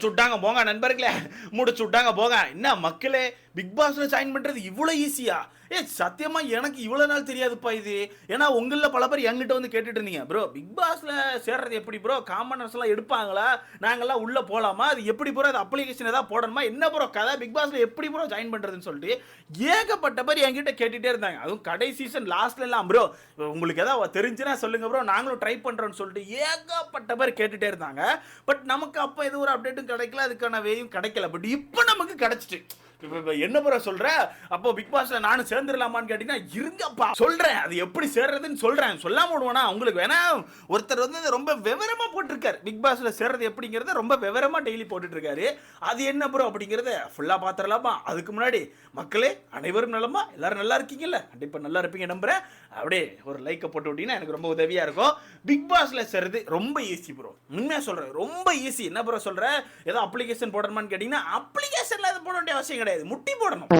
முடிச்சு விட்டாங்க போங்க நண்பர்களே. முடிச்சு விட்டாங்க போங்க. என்ன மக்களே பிக் பாஸ்ல ஜாயின் பண்றது இவ்வளோ ஈஸியா ஏ சத்தியமா எனக்கு இவ்வளோ நாள் தெரியாதுப்பா இது. ஏன்னா உங்களில் பல பேர் என்கிட்ட வந்து கேட்டுட்டு இருந்தீங்க. ப்ரோ பிக் பாஸ்ல சேர்றது எப்படி ப்ரோ காமனர்ஸ் எல்லாம் எடுப்பாங்களா? நாங்கெல்லாம் உள்ள போலாமா? அது எப்படி ப்ரோ அது அப்ளிகேஷன் ஏதாவது போடணுமா? என்ன ப்ரோ கதை? பிக் பாஸ்ல எப்படி ப்ரோ ஜாயின் பண்றதுன்னு சொல்லிட்டு ஏகப்பட்ட பேர் என்கிட்ட கேட்டுட்டே இருந்தாங்க. அதுவும் கடை சீசன் லாஸ்ட்ல எல்லாம் ப்ரோ உங்களுக்கு ஏதாவது தெரிஞ்சுன்னா சொல்லுங்க ப்ரோ நாங்களும் ட்ரை பண்றோம்னு சொல்லிட்டு ஏகப்பட்ட பேர் கேட்டுட்டே இருந்தாங்க. பட் நமக்கு அப்போ எதுவும் ஒரு அப்டேட்டும் கிடைக்கல. அதுக்கான வேயும் கிடைக்கல. பட் இப்போ நமக்கு கிடைச்சிட்டு. என்ன ப்ரோ சொல்ற? அப்போ பிக் பாஸ்ல நானும் சேர்ந்துடலாமான்னு கேட்டீங்கன்னா இருங்கப்பா. சொல்றேன். அது எப்படி சேர்றதுன்னு சொல்றேன். சொல்லாம விடுவானா? உங்களுக்கு வேணா ஒருத்தர் வந்து ரொம்ப விவரமா போட்டிருக்காரு. பிக் பாஸ்ல சேர்றது எப்படிங்கிறத ரொம்ப விவரமா டெய்லி போட்டுட்டு இருக்காரு அது என்ன ப்ரோ அப்படிங்கறத ஃபுல்லா பாத்திரலாமா? அதுக்கு முன்னாடி மக்களே அனைவரும் நலமா? எல்லாரும் நல்லா இருக்கீங்கல்ல? கண்டிப்பா நல்லா இருப்பீங்க நம்புறேன். அப்படியே ஒரு லைக்கை போட்டு விட்டீங்கன்னா எனக்கு ரொம்ப உதவியா இருக்கும். பிக் பாஸ்ல சேர்றது ரொம்ப ஈஸி ப்ரோ. உண்மையா சொல்றேன். ரொம்ப ஈஸி என்ன ப்ரோ சொல்ற? ஏதோ அப்ளிகேஷன் போடணுமான்னு கேட்டீங்கன்னா லேசர்ல அது போட வேண்டிய அவசியம் கிடையாது. முட்டி போடணும்.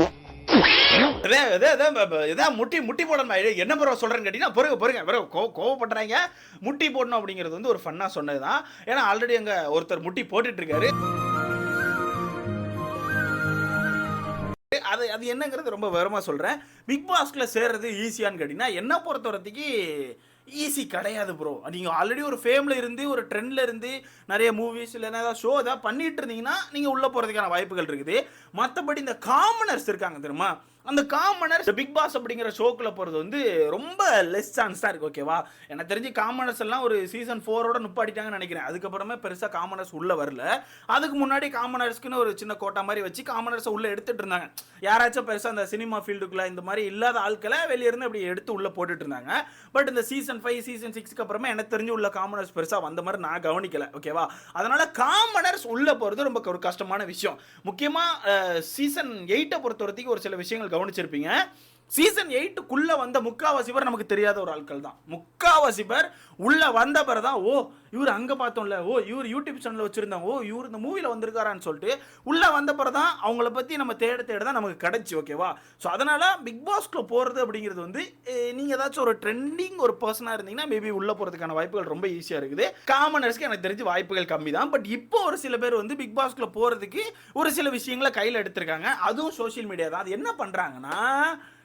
முட்டி முட்டி போடணும்? என்ன ப்ரோ சொல்றேன்னு கேட்டீங்கன்னா பொறுங்க பொறுங்க. ப்ரோ கோ கோவப்படுறாங்க முட்டி போடணும் அப்படிங்கிறது வந்து ஒரு ஃபன்னா சொன்னது தான் ஏன்னா ஆல்ரெடி அங்க ஒருத்தர் முட்டி போட்டுட்டு இருக்காரு அது அது என்னங்கிறது ரொம்ப விவரமா சொல்றேன். பிக் பாஸ்ல சேர்றது ஈஸியான்னு கேட்டீங்கன்னா என்ன பொறுத்த வரைக்கும் ஈஸி கிடையாது ப்ரோ நீங்கள் ஆல்ரெடி ஒரு ஃபேமில் இருந்து ஒரு ட்ரெண்டில் இருந்து நிறைய மூவிஸ் இல்லைன்னா ஏதாவது ஷோ ஏதாவது பண்ணிகிட்டு இருந்தீங்கன்னா நீங்கள் உள்ளே போகிறதுக்கான வாய்ப்புகள் இருக்குது. மற்றபடி இந்த காமனர்ஸ் இருக்காங்க தெரியுமா? அந்த காமனர்ஸ் பிக் பாஸ் அப்படிங்கிற ஷோக்குள்ள போகிறது வந்து ரொம்ப லெஸ் சான்ஸ் தான் இருக்குது ஓகேவா எனக்கு தெரிஞ்சு காமனர்ஸ் எல்லாம் ஒரு சீசன் ஃபோரோட நுப்பாடிட்டாங்கன்னு நினைக்கிறேன். அதுக்கப்புறமே பெருசாக காமனர்ஸ் உள்ளே வரல. அதுக்கு முன்னாடி காமனர்ஸ்க்குன்னு ஒரு சின்ன கோட்டா மாதிரி வச்சு காமனர்ஸை உள்ளே எடுத்துகிட்டு இருந்தாங்க. யாராச்சும் பெருசாக அந்த சினிமா ஃபீல்டுக்குள்ளே இந்த மாதிரி இல்லாத ஆட்களை வெளியிருந்து அப்படி எடுத்து உள்ளே போட்டுட்டு இருந்தாங்க. பட் இந்த சீசன் ஃபைவ் சீசன் சிக்ஸ்க்கு அப்புறமா எனக்கு தெரிஞ்சு உள்ள காமனர்ஸ் பெருசாக வந்த மாதிரி நான் கவனிக்கல ஓகேவா அதனால் காமனர்ஸ் உள்ளே போகிறது ரொம்ப ஒரு கஷ்டமான விஷயம். முக்கியமாக சீசன் எயிட்டை பொறுத்த வரைக்கும் ஒரு சில விஷயங்கள் கவனிச்சிருப்பீங்க. சீசன் எயிட்டுக்குள்ள வந்த முக்காவாசி பேர் நமக்கு தெரியாத ஒரு ஆட்கள் தான். முக்காவாசி பேர் உள்ள வந்த பிறகு தான் ஓ இவர் அங்க பார்த்தோம்ல ஓ இவர் யூடியூப் சேனல் வச்சிருந்தாங்க ஓ இவர் இந்த மூவில வந்திருக்காரான்னு சொல்லிட்டு உள்ள வந்த பிறகு தான் அவங்கள பத்தி நம்ம தேட தேட தான் நமக்கு கிடச்சி ஓகேவா ஸோ அதனால பிக் பாஸ்க்குள்ள போறது அப்படிங்கிறது வந்து நீங்கள் நீங்க ஏதாச்சும் ஒரு ட்ரெண்டிங் ஒரு பர்சனா இருந்தீங்கன்னா மேபி உள்ள போறதுக்கான வாய்ப்புகள் ரொம்ப ஈஸியா இருக்குது. காமனர்ஸ்க்கு எனக்கு தெரிஞ்சு வாய்ப்புகள் கம்மி தான். பட் இப்போ ஒரு சில பேர் வந்து பிக் பாஸ்க்குள்ள போறதுக்கு ஒரு சில விஷயங்களை கையில் எடுத்திருக்காங்க. அதுவும் சோஷியல் மீடியா தான். அது என்ன பண்றாங்கன்னா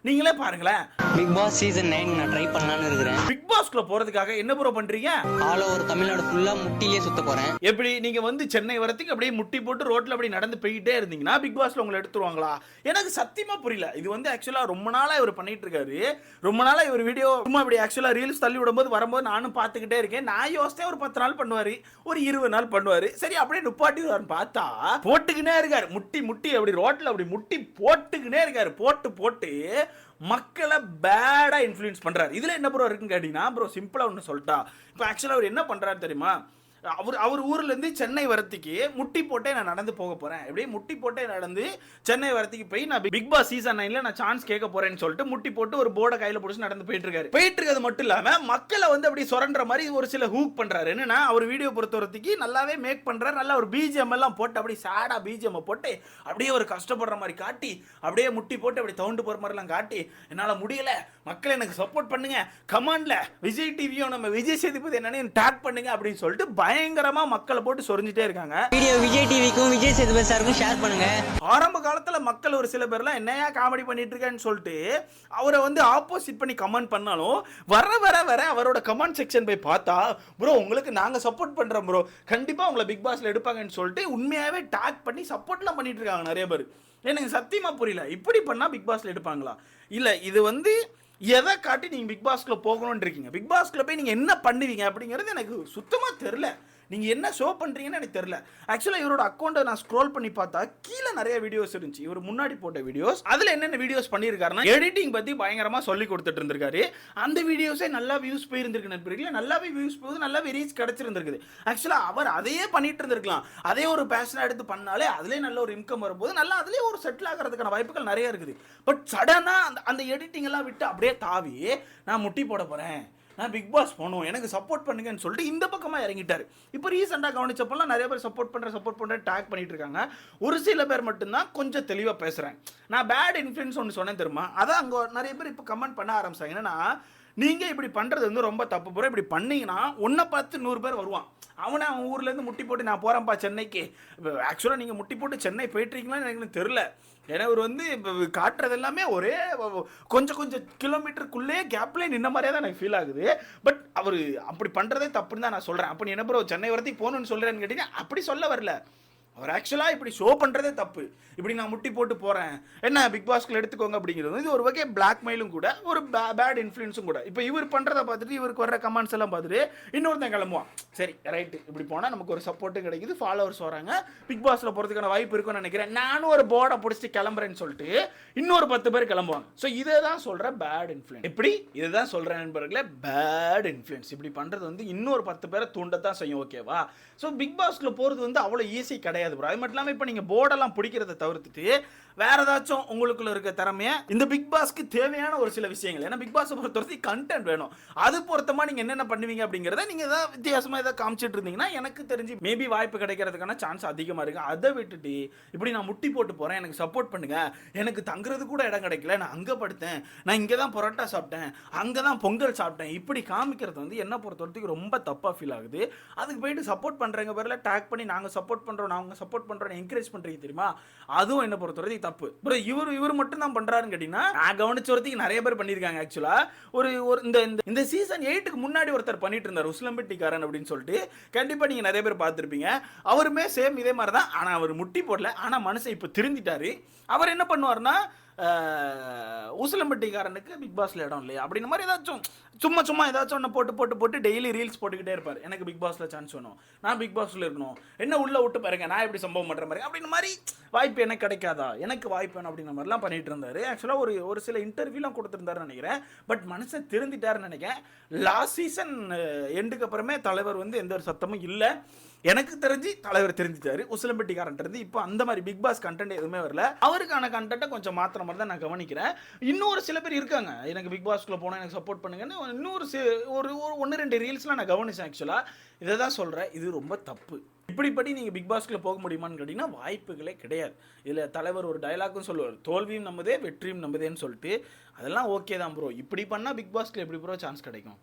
நீங்களே பாருங்களேன். பிக் பாஸ் சீசன் நைன் நான் ட்ரை பண்ணலாம்னு இருக்கிறேன். பிக் பாஸ்க்குள்ள போறதுக்காக என்ன ப்ரோ பண்றீங்க? ஆல் ஓவர் தமிழ்நாடு ஃபுல்லா முட்டிலே சுத்த போறேன். எப்படி நீங்க வந்து சென்னை வரத்துக்கு அப்படியே முட்டி போட்டு ரோட்ல அப்படி நடந்து போயிட்டே இருந்தீங்கன்னா பிக் பாஸ்ல உங்களை எடுத்துருவாங்களா? எனக்கு சத்தியமா புரியல. இது வந்து ஆக்சுவலா ரொம்ப நாளா இவர் பண்ணிட்டு இருக்காரு ரொம்ப நாளா இவர் வீடியோ சும்மா இப்படி ஆக்சுவலா ரீல்ஸ் தள்ளி விடும்போது வரும்போது நானும் பார்த்துக்கிட்டே இருக்கேன். நான் யோசித்தேன் ஒரு பத்து நாள் பண்ணுவாரு ஒரு இருபது நாள் பண்ணுவாரு. சரி அப்படியே நுப்பாட்டிடுவார்னு பார்த்தா போட்டுக்கினே இருக்காரு. முட்டி முட்டி அப்படி ரோட்ல அப்படி முட்டி போட்டுக்கினே இருக்காரு. போட்டு போட்டு மக்களை பேடா இன்ஃப்ளூயன்ஸ் பண்றாரு. இதுல என்ன ப்ரோ இருக்குன்னு கேட்டிங்கன்னா ப்ரோ சிம்பிளா ஒன்று சொல்லிட்டா. இப்போ ஆக்சுவலாக அவர் என்ன பண்றாரு தெரியுமா? அவர் அவர் ஊர்ல இருந்து சென்னை வரத்துக்கு முட்டி போட்டே நான் நடந்து போக போறேன். அப்படியே முட்டி போட்டே நடந்து சென்னை வரத்துக்கு போய் நான் பிக் பாஸ் சீசன் நைன்ல நான் சான்ஸ் கேட்க போறேன்னு சொல்லிட்டு முட்டி போட்டு ஒரு போர்டை கையில பிடிச்சி நடந்து போயிட்டு இருக்காரு. போயிட்டு இருக்கிறது மட்டும் இல்லாம மக்களை வந்து அப்படி சுரண்ட மாதிரி ஒரு சில ஹூக் பண்றாரு. என்னன்னா அவர் வீடியோ பொறுத்த வரைக்கும் நல்லாவே மேக் பண்றாரு. நல்லா ஒரு பிஜிஎம் எல்லாம் போட்டு அப்படி சேடாக பிஜிஎம் போட்டு அப்படியே ஒரு கஷ்டப்படுற மாதிரி காட்டி அப்படியே முட்டி போட்டு அப்படி தவுண்டு போற மாதிரிலாம் காட்டி என்னால முடியல. மக்கள் எனக்கு சப்போர்ட் பண்ணுங்க. கமாண்ட்ல விஜய் டிவியும் நம்ம விஜய் சேதுபதி என்னன்னு டேக் பண்ணுங்க அப்படின்னு சொல்லிட்டு பயங்கரமா மக்களை போட்டு சொரிஞ்சிட்டே இருக்காங்க. வீடியோ விஜய் டிவிக்கும் விஜய் சேதுபதி சாருக்கும் ஷேர் பண்ணுங்க. ஆரம்ப காலத்துல மக்கள் ஒரு சில பேர்லாம் என்னையா காமெடி பண்ணிட்டு இருக்கேன்னு சொல்லிட்டு அவரை வந்து ஆப்போசிட் பண்ணி கமெண்ட் பண்ணாலும் வர வர வர அவரோட கமெண்ட் செக்ஷன் போய் பார்த்தா ப்ரோ உங்களுக்கு நாங்க சப்போர்ட் பண்றோம் ப்ரோ. கண்டிப்பா உங்களை பிக் பாஸ்ல எடுப்பாங்கன்னு சொல்லிட்டு உண்மையாவே டாக் பண்ணி சப்போர்ட்லாம் பண்ணிட்டு இருக்காங்க நிறைய பேர். எனக்கு சத்தியமா புரியல. இப்படி பண்ணா பிக் பாஸ்ல எடுப்பாங்களா? இல்ல இது வந்து எதை காட்டி நீங்கள் பிக் பாஸ்க்குள்ளே போகணும்னு இருக்கீங்க? பிக் பாஸ்க்குள்ளே போய் நீங்கள் என்ன பண்ணுவீங்க அப்படிங்கிறது எனக்கு சுத்தமாக தெரில நீங்கள் என்ன ஷோ பண்ணுறீங்கன்னு எனக்கு தெரியல. ஆக்சுவலாக இவரோட அக்கௌண்ட்டை நான் ஸ்க்ரோல் பண்ணி பார்த்தா கீழே நிறைய வீடியோஸ் இருந்துச்சு. இவர் முன்னாடி போட்ட வீடியோஸ் அதில் என்னென்ன வீடியோஸ் பண்ணியிருக்காருன்னா எடிட்டிங் பற்றி பயங்கரமாக சொல்லி கொடுத்துட்டு இருந்திருக்காரு. அந்த வீடியோஸே நல்லா வியூஸ் போயிருந்திருக்கு நண்பர்களே. நல்லாவே வியூஸ் போகுது நல்லாவே ரீச் கிடச்சிருந்துருக்குது. ஆக்சுவலாக அவர் அதையே பண்ணிட்டு இருந்திருக்கலாம். அதே ஒரு பேஷனாக எடுத்து பண்ணாலே அதிலே நல்ல ஒரு இன்கம் வரும்போது நல்லா அதிலே ஒரு செட்டில் ஆகிறதுக்கான வாய்ப்புகள் நிறைய இருக்குது. பட் சடனாக அந்த அந்த எடிட்டிங் எல்லாம் விட்டு அப்படியே தாவி நான் முட்டி போட போகிறேன் நான் பிக் பாஸ் போகணும் எனக்கு சப்போர்ட் பண்ணுங்கன்னு சொல்லிட்டு இந்த பக்கமாக இறங்கிட்டார். இப்போ ரீசெண்டாக கவனிச்சப்பெல்லாம் நிறைய பேர் சப்போர்ட் பண்ணுற சப்போர்ட் பண்ணுற டேக் பண்ணிட்டு இருக்காங்க ஒரு சில பேர் மட்டும்தான் கொஞ்சம் தெளிவாக பேசுகிறேன் நான் பேட் இன்ஃப்ளூயன்ஸ் ஒன்று சொன்னேன் தெரியுமா? அதான் அங்கே நிறைய பேர் இப்போ கமெண்ட் பண்ண ஆரம்பிச்சாங்க. என்னன்னா நீங்கள் இப்படி பண்ணுறது வந்து ரொம்ப தப்பு ப்ரோ இப்படி பண்ணீங்கன்னா ஒன்றை பார்த்து நூறு பேர் வருவான். அவனை அவன் ஊர்லேருந்து முட்டி போட்டு நான் போகிறேன்ப்பா சென்னைக்கு. இப்போ ஆக்சுவலாக நீங்கள் முட்டி போட்டு சென்னை போயிட்டுருக்கீங்களான்னு எனக்கு தெரில ஏன்னா இவர் வந்து இப்போ காட்டுறது எல்லாமே ஒரே கொஞ்சம் கொஞ்சம் கிலோமீட்டருக்குள்ளே கேப்லேயே நின்ன மாதிரியே தான் எனக்கு ஃபீல் ஆகுது. பட் அவர் அப்படி பண்ணுறதே தப்புன்னு தான் நான் சொல்கிறேன் அப்போ நீ என்ன ப்ரோ சென்னை வரத்துக்கு போகணுன்னு சொல்கிறேன்னு கேட்டீங்கன்னா அப்படி சொல்ல வரல. அவர் ஆக்சுவலாக இப்படி ஷோ பண்ணுறதே தப்பு. இப்படி நான் முட்டி போட்டு போகிறேன் என்ன பிக் பாஸ்கில் எடுத்துக்கோங்க அப்படிங்கிறது இது ஒரு வகை பிளாக்மெயிலும் கூட ஒரு பேட் இன்ஃப்ளூயன்ஸும் கூட. இப்போ இவர் பண்ணுறத பார்த்துட்டு இவருக்கு வர்ற கமெண்ட்ஸ் எல்லாம் பார்த்துட்டு இன்னொருத்தன் கிளம்புவான். சரி ரைட்டு இப்படி போனால் நமக்கு ஒரு சப்போர்ட்டும் கிடைக்குது ஃபாலோவர்ஸ் வராங்க. பிக் பாஸில் போகிறதுக்கான வாய்ப்பு இருக்கும்னு நினைக்கிறேன். நானும் ஒரு போர்டை பிடிச்சிட்டு கிளம்புறேன்னு சொல்லிட்டு இன்னொரு பத்து பேர் கிளம்புவாங்க. ஸோ இதை தான் சொல்கிறேன் பேட் இன்ஃப்ளூயன்ஸ் இப்படி இதை தான் சொல்கிறேன் நண்பர்களே பேட் இன்ஃப்ளூயன்ஸ் இப்படி பண்ணுறது வந்து இன்னொரு பத்து பேரை தூண்டத்தான் செய்யும் ஓகேவா ஸோ பிக் பாஸ்க்குள்ள போகிறது வந்து அவ்வளோ ஈஸி கிடையாது. ப்ரோ அது மட்டும் இல்லாமல் இப்போ நீங்கள் போர்டெல்லாம் பிடிக்கிறத தவிர்த்துட்டு வேற ஏதாச்சும் உங்களுக்குள்ள இருக்க திறமைய இந்த பிக் பாஸ்க்கு தேவையான ஒரு சில விஷயங்கள். ஏன்னா பிக் பாஸை பொறுத்த வரைக்கும் கண்டென்ட் வேணும். அது பொருத்தமாக நீங்கள் என்னென்ன பண்ணுவீங்க அப்படிங்கிறத நீங்கள் ஏதாவது வித்தியாசமாக ஏதாவது காமிச்சிட்டு இருந்தீங்கன்னா எனக்கு தெரிஞ்சு மேபி வாய்ப்பு கிடைக்கிறதுக்கான சான்ஸ் அதிகமாக இருக்கு. அதை விட்டுட்டு இப்படி நான் முட்டி போட்டு போகிறேன் எனக்கு சப்போர்ட் பண்ணுங்க. எனக்கு தங்குறது கூட இடம் கிடைக்கல. நான் அங்கே படுத்தேன். நான் இங்கே தான் பரோட்டா சாப்பிட்டேன். அங்கே தான் பொங்கல் சாப்பிட்டேன். இப்படி காமிக்கிறது வந்து என்ன பொறுத்த வரைக்கும் ரொம்ப தப்பாக ஃபீல் ஆகுது. அதுக்கு போயிட்டு சப்போர்ட் பண்ணுறவங்க பேரில் டேக் பண்ணி நாங்கள் சப்போர்ட் பண்ணுறோம் நாங்கள் சப்போர்ட் பண்ணுறோம் என்கரேஜ் பண்ணுறீங்க தெரியுமா? அதுவும் என்ன பொறுத்த வரைக்கும் தப்பு. ப்ரோ இவர் இவர் மட்டும் தான் பண்ணுறாருன்னு கேட்டிங்கன்னா நான் கவனிச்ச வரைக்கும் நிறைய பேர் பண்ணியிருக்காங்க ஆக்சுவலாக ஒரு ஒரு இந்த இந்த- இந்த சீசன் எயிட்டுக்கு முன்னாடி ஒருத்தர் பண்ணிட்டு இருந்தார் உஸ்லம்பட்டிக்காரன் அப்படின்னு சொல்லிட்டு. கண்டிப்பாக நீங்கள் நிறைய பேர் பார்த்துருப்பீங்க. அவருமே சேம் இதே மாதிரி தான் ஆனால் அவர் முட்டி போடல ஆனால் மனுஷன் இப்போ திருந்திட்டாரு. அவர் என்ன பண்ணுவார்னா ஊசலம்பட்டிக்காரனுக்கு பிக் பாஸ்ல இடம் இல்லையா? அப்படின்ற மாதிரி ஏதாச்சும் சும்மா சும்மா ஏதாச்சும் ஒன்று போட்டு போட்டு போட்டு டெய்லி ரீல்ஸ் போட்டுக்கிட்டே இருப்பார். எனக்கு பிக் பாஸ்ல சான்ஸ் வேணும். நான் பிக் பாஸ்ல இருக்கணும். என்ன உள்ள விட்டு பாருங்க நான் எப்படி சம்பவம் பண்ணுற மாதிரி. அப்படின்ற மாதிரி வாய்ப்பு எனக்கு கிடைக்காதா? எனக்கு வாய்ப்பு வேணும் அப்படின்ற மாதிரிலாம் பண்ணிட்டு இருந்தாரு. ஆக்சுவலாக ஒரு ஒரு சில இன்டர்வியூலாம் கொடுத்துருந்தாருன்னு நினைக்கிறேன். பட் மனுஷன் திருந்திட்டாருன்னு நினைக்கிறேன். லாஸ்ட் சீசன் எண்டுக்கு அப்புறமே தலைவர் வந்து எந்த ஒரு சத்தமும் இல்லை. எனக்கு தெரிஞ்சு தலைவர் தெரிஞ்சிட்டாரு. உசிலம்பட்டிக்காரன் இருந்து இப்போ அந்த மாதிரி பிக் பாஸ் கண்டென்ட் எதுவுமே வரல. அவருக்கான கண்டென்ட்டை கொஞ்சம் மாத்திர மாதிரி தான் நான் கவனிக்கிறேன். இன்னொரு சில பேர் இருக்காங்க. எனக்கு பிக் பாஸ்க்குள்ள போனால் எனக்கு சப்போர்ட் பண்ணுங்கன்னு இன்னொரு சி- ஒரு ஒன்று ரெண்டு ரீல்ஸ்லாம் நான் கவனிச்சேன் ஆக்சுவலாக இதை தான் சொல்கிறேன் இது ரொம்ப தப்பு. இப்படிப்படி நீங்கள் பிக் பாஸ்க்குள்ள போக முடியுமான்னு கேட்டிங்கன்னா வாய்ப்புகளே கிடையாது. இதில் தலைவர் ஒரு டயலாக்கும் சொல்லுவார். தோல்வியும் நம்பதே வெற்றியும் நம்பதேன்னு சொல்லிட்டு அதெல்லாம் ஓகே தான் ப்ரோ இப்படி பண்ணால் பிக் பாஸ்க்கில் எப்படி ப்ரோ சான்ஸ் கிடைக்கும்?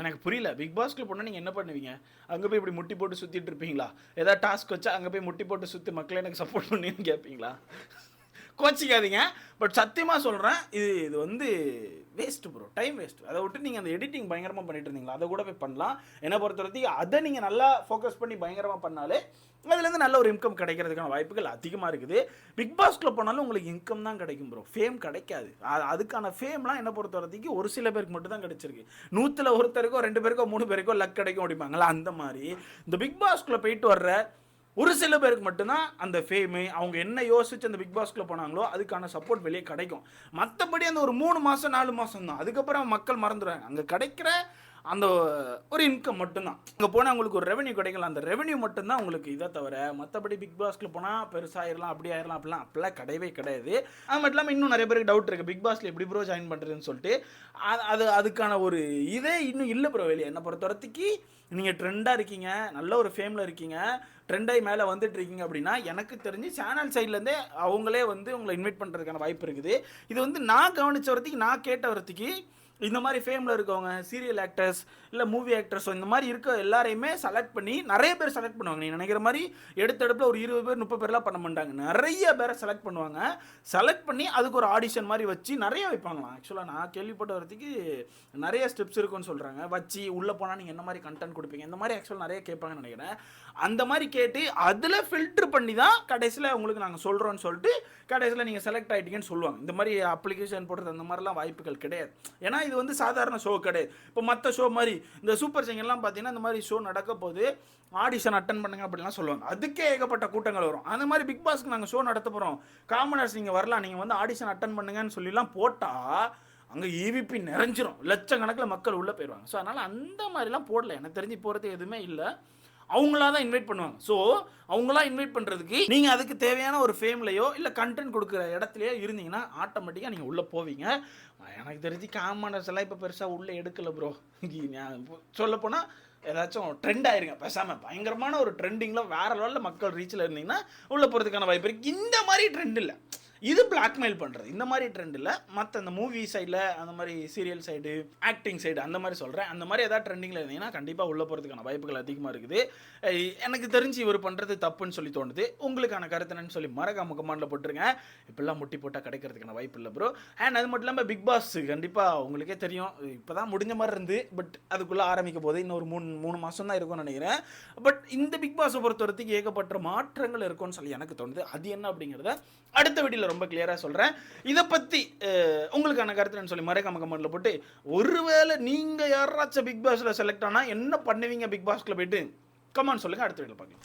எனக்கு புரியல. பிக் பாஸ்க்குள்ள போனால் நீங்கள் என்ன பண்ணுவீங்க? அங்கே போய் இப்படி முட்டி போட்டு சுற்றிட்டு இருப்பீங்களா? ஏதாவது டாஸ்க் வச்சா அங்கே போய் முட்டி போட்டு சுற்றி மக்களை எனக்கு சப்போர்ட் பண்ணுன்னு கேட்பீங்களா கோச்சிக்காதீங்க. பட் சத்தியமாக சொல்கிறேன் இது இது வந்து வேஸ்ட்டு ப்ரோ டைம் வேஸ்ட் அதை விட்டு நீங்கள் அந்த எடிட்டிங் பயங்கரமாக பண்ணிட்டு இருந்தீங்களா? அதை கூட போய் பண்ணலாம். என்னை பொறுத்த வரைக்கும் அதை நீங்கள் நல்லா ஃபோக்கஸ் பண்ணி பயங்கரமாக பண்ணாலே அதுலேருந்து நல்ல ஒரு இன்கம் கிடைக்கிறதுக்கான வாய்ப்புகள் அதிகமாக இருக்குது. பிக் பாஸ்க்குள்ளே போனாலும் உங்களுக்கு இன்கம் தான் கிடைக்கும் ப்ரோ ஃபேம் கிடைக்காது. அதுக்கான ஃபேம்லாம் என்ன பொறுத்த வரைக்கும் ஒரு சில பேருக்கு மட்டும் தான் கிடைச்சிருக்கு. நூற்றில் ஒருத்தருக்கோ ரெண்டு பேருக்கோ மூணு பேருக்கோ லக் கிடைக்கும் அப்படிம்பாங்களா அந்த மாதிரி. இந்த பிக் பாஸ்க்குள்ள போயிட்டு வர்ற ஒரு சில பேருக்கு மட்டும்தான் அந்த ஃபேமு அவங்க என்ன யோசிச்சு அந்த பிக் பாஸ்க்குள்ள போனாங்களோ அதுக்கான சப்போர்ட் வெளியே கிடைக்கும். மற்றபடி அந்த ஒரு மூணு மாதம் நாலு மாதம் தான் அதுக்கப்புறம் மக்கள் மறந்துடுவாங்க. அங்கே கிடைக்கிற அந்த ஒரு இன்கம் மட்டும்தான். அங்கே போனால் உங்களுக்கு ஒரு ரெவன்யூ கிடைக்கல. அந்த ரெவன்யூ மட்டும்தான் உங்களுக்கு இதை தவிர மற்றபடி பிக் பாஸ்க்கு போனால் பெருசாகிடலாம் அப்படி ஆயிடலாம் அப்படிலாம் அப்படிலாம் கிடையவே கிடையாது. அது மட்டும் இல்லாமல் இன்னும் நிறைய பேருக்கு டவுட் இருக்குது பிக் பாஸில் எப்படி ப்ரோ ஜாயின் பண்ணுறதுன்னு சொல்லிட்டு. அது- அது அதுக்கான ஒரு இதே இன்னும் இல்லை ப்ரோ வெளியே. என்னை பொறுத்த வரைக்கும் நீங்கள் ட்ரெண்டாக இருக்கீங்க நல்ல ஒரு ஃபேமில் இருக்கீங்க ட்ரெண்டாகி மேலே வந்துட்டு இருக்கீங்க அப்படின்னா எனக்கு தெரிஞ்சு சேனல் சைட்லேருந்தே அவங்களே வந்து உங்களை இன்வைட் பண்ணுறதுக்கான வாய்ப்பு இருக்குது. இது வந்து நான் கவனிச்ச வரத்துக்கு நான் கேட்ட வரத்துக்கு இந்த மாதிரி ஃபேமில் இருக்கவங்க சீரியல் ஆக்டர்ஸ் இல்லை மூவி ஆக்டர்ஸோ இந்த மாதிரி இருக்க எல்லாரையுமே செலக்ட் பண்ணி நிறைய பேர் செலக்ட் பண்ணுவாங்க. நீ நினைக்கிற மாதிரி எடுத்தடுப்பில் ஒரு இருபது பேர் முப்பது பேர்லாம் பண்ண மாட்டாங்க. நிறைய பேரை செலக்ட் பண்ணுவாங்க. செலக்ட் பண்ணி அதுக்கு ஒரு ஆடிஷன் மாதிரி வச்சு நிறைய வைப்பாங்களாம். ஆக்சுவலாக நான் கேள்விப்பட்ட வரத்துக்கு நிறைய ஸ்டெப்ஸ் இருக்குன்னு சொல்கிறாங்க வச்சு உள்ளே போனால் நீங்கள் என்ன மாதிரி கண்டென்ட் கொடுப்பீங்க? இந்த மாதிரி ஆக்சுவலாக நிறைய கேட்பாங்கன்னு நினைக்கிறேன். அந்த மாதிரி கேட்டு அதில் ஃபில்டர் பண்ணி தான் கடைசியில் உங்களுக்கு நாங்கள் சொல்கிறோன்னு சொல்லிட்டு கடைசியில் நீங்கள் செலக்ட் ஆகிட்டீங்கன்னு சொல்லுவாங்க. இந்த மாதிரி அப்ளிகேஷன் போடுறது அந்த மாதிரிலாம் வாய்ப்புகள் கிடையாது. ஏன்னா இது வந்து சாதாரண ஷோ கிடையாது. இப்போ மற்ற ஷோ மாதிரி இந்த சூப்பர் சிங்கர்லாம் பார்த்தீங்கன்னா இந்த மாதிரி ஷோ நடக்க போது ஆடிஷன் அட்டன் பண்ணுங்க அப்படிலாம் சொல்லுவாங்க. அதுக்கே ஏகப்பட்ட கூட்டங்கள் வரும். அந்த மாதிரி பிக் பாஸ்க்கு நாங்கள் ஷோ நடத்த போகிறோம் காமனர்ஸ் நீங்கள் வரலாம் நீங்கள் வந்து ஆடிஷன் அட்டன் பண்ணுங்கன்னு சொல்லிலாம் போட்டால் அங்கே ஈவிபி நிறைஞ்சிரும். லட்சக்கணக்கில் மக்கள் உள்ளே போயிடுவாங்க ஸோ அதனால் அந்த மாதிரிலாம் போடல. எனக்கு தெரிஞ்சு போகிறது எதுவுமே இல்லை. அவங்களா தான் இன்வைட் பண்ணுவாங்க. ஸோ அவங்களா இன்வைட் பண்ணுறதுக்கு நீங்கள் அதுக்கு தேவையான ஒரு ஃபேம்லையோ இல்லை கண்டென்ட் கொடுக்குற இடத்துலையோ இருந்தீங்கன்னா ஆட்டோமேட்டிக்காக நீங்கள் உள்ளே போவீங்க. எனக்கு தெரிஞ்சு காமனர்ஸ் எல்லாம் இப்போ பெருசாக உள்ளே எடுக்கல ப்ரோ சொல்லப்போனால் ஏதாச்சும் ட்ரெண்ட் ஆயிருங்க. பேசாமல் பயங்கரமான ஒரு ட்ரெண்டிங்கில் வேற லெவலில் மக்கள் ரீச்சில் இருந்தீங்கன்னா உள்ளே போகிறதுக்கான வாய்ப்பு இருக்குது இந்த மாதிரி ட்ரெண்ட் இல்லை. இது பிளாக்மெயில் பண்ணுறது இந்த மாதிரி ட்ரெண்டில் மற்ற அந்த மூவி சைடில் அந்த மாதிரி சீரியல் சைடு ஆக்டிங் சைடு அந்த மாதிரி சொல்கிறேன் அந்த மாதிரி ஏதாவது ட்ரெண்டிங்கில் இருந்தீங்கன்னா கண்டிப்பாக உள்ளே போகிறதுக்கான வாய்ப்புகள் அதிகமாக இருக்குது. எனக்கு தெரிஞ்சு இவர் பண்ணுறது தப்புன்னு சொல்லி தோணுது. உங்களுக்கான கருத்து என்னன்னு சொல்லி மறக்காம கமாண்டில் போட்டுருங்க. இப்படிலாம் முட்டி போட்டால் கிடைக்கிறதுக்கான வாய்ப்பு இல்லை ப்ரோ அண்ட் அது மட்டும் இல்லாமல் பிக் பாஸ் கண்டிப்பாக உங்களுக்கே தெரியும். இப்போ தான் முடிஞ்ச மாதிரி இருந்து பட் அதுக்குள்ளே ஆரம்பிக்க போது இன்னொரு மூணு மூணு மாதம் தான் இருக்கும்னு நினைக்கிறேன். பட் இந்த பிக் பாஸை பொறுத்த வரைக்கும் ஏகப்பட்ட மாற்றங்கள் இருக்கும்னு சொல்லி எனக்கு தோணுது. அது என்ன அப்படிங்கிறத அடுத்த வீடியோவில் ரொம்ப கிளியராக சொல்கிறேன் இதை பற்றி உங்களுக்கான கருத்துன்னு சொல்லி மறைக்காம கமெண்ட்டில் போட்டு ஒருவேளை நீங்கள் யாராச்சும் பிக் பாஸில் செலக்ட் ஆனால் என்ன பண்ணுவீங்க பிக் பாஸ்க்குள்ள போயிட்டு? கமெண்ட் சொல்லுங்கள் அடுத்த வீட்டில் பார்க்கலாம்.